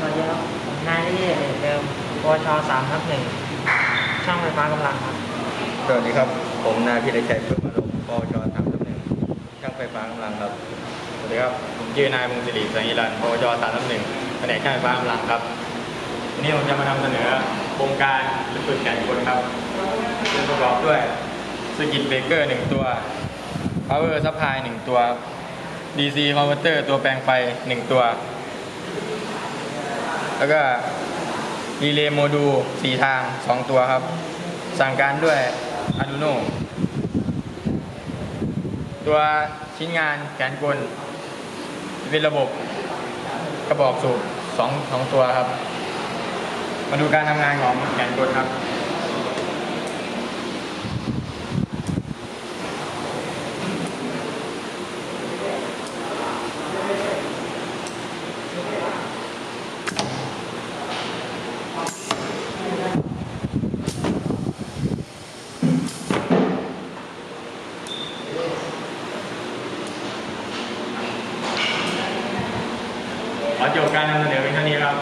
สวัสดีครับผมนายนิเดชเดชเดิมปชสามทับหนึ่งช่างไฟฟ้ากำลังครับ สวัสดีครับ ผมนายพิรชัยเพิ่มอารมณ์ปชสามตำแหนึ่งช่างไฟฟ้ากำลังครับ สวัสดีครับ ผมชื่อนายมงศิริสังยิรันปชสามทับหนึ่งแผนกช่างไฟฟ้ากำลังครับวันนี้ผมจะมานำเสนอโครงการรือฝึกแข่งกลครับซึ่งประกอบด้วยสกิตเบรกเกอร์หนึ่งตัว power supply หนึ่งตัว DC converter ตัวแปลงไฟหนึ่งตัว แล้วก็รีเลย์โมดูลสี่ทางสองตัวครับ สั่งการด้วย Arduino ตัวชิ้นงานแกนกล เป็นระบบกระบอกสูบสองสองตัวครับ มาดูการทำงานของแกนกลครับ ขอจบการนำเสนอเพียงเท่านี้ครับ